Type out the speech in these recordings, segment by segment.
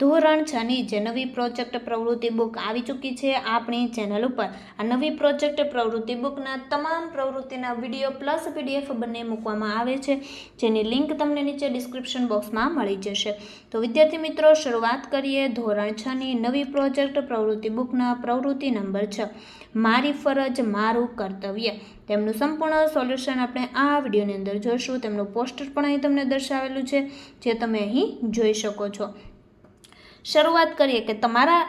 ધોરણ છની જે નવી પ્રોજેક્ટ પ્રવૃત્તિ બુક આવી ચૂકી છે, આપણી ચેનલ ઉપર. આ નવી પ્રોજેક્ટ પ્રવૃત્તિ બુકના તમામ પ્રવૃત્તિના વીડિયો પ્લસ પીડીએફ બંને મૂકવામાં આવે છે. જેની લિંક તમને નીચે ડિસ્ક્રિપ્શન બોક્સમાં મળી જશે. તો વિદ્યાર્થી મિત્રો, શરૂઆત કરીએ ધોરણ છની નવી પ્રોજેક્ટ પ્રવૃત્તિ બુકના પ્રવૃત્તિ નંબર છ. મારી ફરજ, મારું કર્તવ્ય. તેમનું સંપૂર્ણ સોલ્યુશન આપણે આ વિડીયોની અંદર જોઈશું. તેમનું પોસ્ટર પણ અહીં તમને દર્શાવેલું છે, જે તમે અહીં જોઈ શકો છો. શરૂઆત કરીએ કે તમારા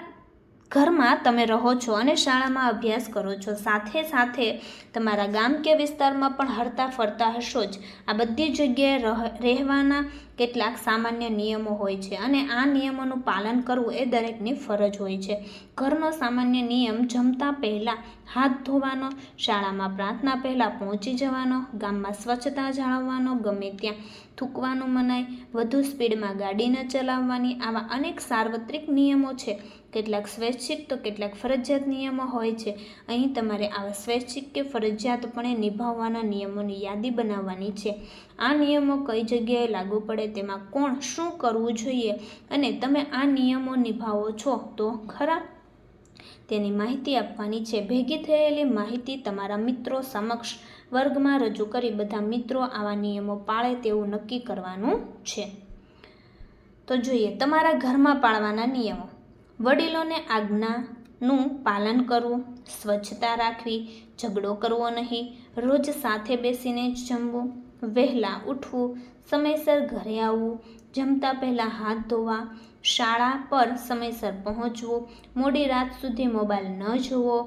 ઘરમાં તમે રહો છો અને શાળામાં અભ્યાસ કરો છો. સાથે સાથે તમારા ગામ કે વિસ્તારમાં પણ હરતા ફરતા હશો જ. આ બધી જગ્યાએ રહ- રહેવાના કેટલાક સામાન્ય નિયમો હોય છે અને આ નિયમોનું પાલન કરવું એ દરેકની ફરજ હોય છે. ઘરનો સામાન્ય નિયમ જમતા પહેલાં હાથ ધોવાનો, શાળામાં પ્રાર્થના પહેલાં પહોંચી જવાનો, ગામમાં સ્વચ્છતા જાળવવાનો, ગમે ત્યાં થૂકવાનું મનાય, વધુ સ્પીડમાં ગાડી ન ચલાવવાની, આવા અનેક સાર્વત્રિક નિયમો છે. કેટલાક સ્વૈચ્છિક તો કેટલાક ફરજિયાત નિયમો હોય છે. અહીં તમારે આવા સ્વૈચ્છિક કે ફરજિયાતપણે નિભાવવાના નિયમોની યાદી બનાવવાની છે. આ નિયમો કઈ જગ્યાએ લાગુ પડે તેમાં કોણ શું કરવું જોઈએ અને તમે આ નિયમો નિભાવો છો તો ખરા? તેની માહિતી આપવાની છે. ભેગી થયેલી માહિતી તમારા મિત્રો સમક્ષ વર્ગમાં રજૂ કરી બધા મિત્રો આવા નિયમો પાળે તેવું નક્કી કરવાનું છે. તો જોઈએ, તમારા ઘરમાં પાળવાના નિયમો. વડીલોને આજ્ઞાનું પાલન કરવું, સ્વચ્છતા રાખવી, ઝઘડો કરવો નહીં, રોજ સાથે બેસીને જ જમવું, વહેલા ઉઠવું, સમયસર ઘરે આવવું, જમતા પહેલાં હાથ ધોવા, શાળા પર સમયસર પહોંચવું, મોડી રાત સુધી મોબાઈલ ન જોવો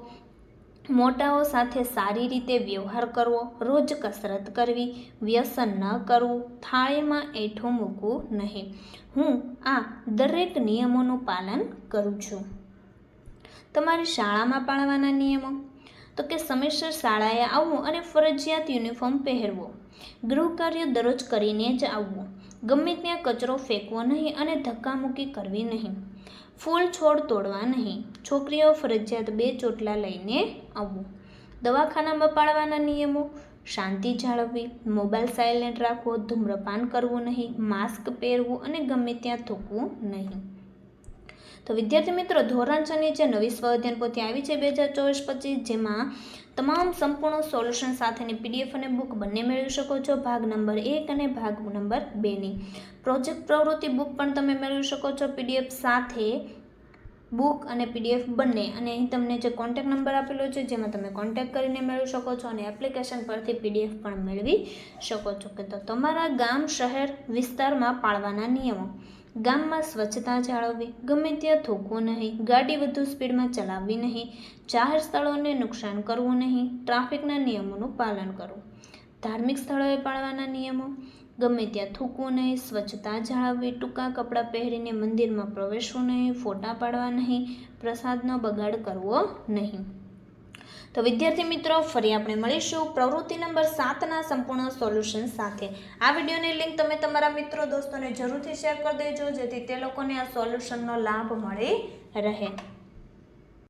મોટાઓ સાથે સારી રીતે વ્યવહાર કરવો, રોજ કસરત કરવી, વ્યસન ન કરવું, થાળીમાં એઠું મૂકવું નહીં. હું આ દરેક નિયમોનું પાલન કરું છું. તમારી શાળામાં પાળવાના નિયમો? તો કે સમયસર શાળાએ આવવું અને ફરજિયાત યુનિફોર્મ પહેરવો. ગૃહ કાર્ય દરરોજ કરીને જ આવવું. ગમે ત્યાં કચરો ફેંકવો નહીં અને ધક્કામુક્કી કરવી નહીં. ફૂલ છોડ તોડવા નહીં. છોકરીઓ ફરજિયાત બે ચોટલા લઈને આવવું. દવાખાનામાં પાળવાના નિયમો. શાંતિ જાળવવી. મોબાઈલ સાયલેન્ટ રાખવો. ધૂમ્રપાન કરવું નહીં. માસ્ક પહેરવું અને ગમે ત્યાં થૂકવું નહીં. તો વિદ્યાર્થી મિત્રો, ધોરણ છ ની જે નવી સ્વ અધ્યયન પોથી આવી છે બે હજાર ચોવીસ પચીસ, જેમાં તમામ સંપૂર્ણ સોલ્યુશન સાથેની પીડીએફ અને બુક બંને મેળવી શકો છો, ભાગ નંબર એક અને ભાગ નંબર બેની પ્રોજેક્ટ પ્રવૃત્તિ બુક પણ તમે મેળવી શકો છો પીડીએફ સાથે બુક અને પીડીએફ બંને. અને અહીં તમને જે કોન્ટેક નંબર આપેલો છે, જેમાં તમે કોન્ટેક કરીને મેળવી શકો છો અને એપ્લિકેશન પરથી પીડીએફ પણ મેળવી શકો છો. કે તો તમારા ગામ, શહેર વિસ્તારમાં પાળવાના નિયમો. ગામમાં સ્વચ્છતા જાળવવી, ગમે ત્યાં થૂકવું નહીં, ગાડી વધુ સ્પીડમાં ચલાવવી નહીં, જાહેર સ્થળોને નુકસાન કરવું નહીં, ટ્રાફિકના નિયમોનું પાલન કરવું. ધાર્મિક સ્થળોએ પાળવાના નિયમો, ગમે ત્યાં થૂકવું નહીં, સ્વચ્છતા જાળવવી, ટૂંકા કપડાં પહેરીને મંદિરમાં પ્રવેશવું નહીં, ફોટા પાડવા નહીં, પ્રસાદનો બગાડ કરવો નહીં. તો વિદ્યાર્થી મિત્રો, ફરી આપણે મળીશું પ્રવૃત્તિ નંબર સાતના સંપૂર્ણ સોલ્યુશન સાથે. આ વિડીયોની લિંક તમે તમારા મિત્રો, દોસ્તોને જરૂરથી શેર કરી દેજો, જેથી તે લોકોને આ સોલ્યુશનનો લાભ મળી રહે.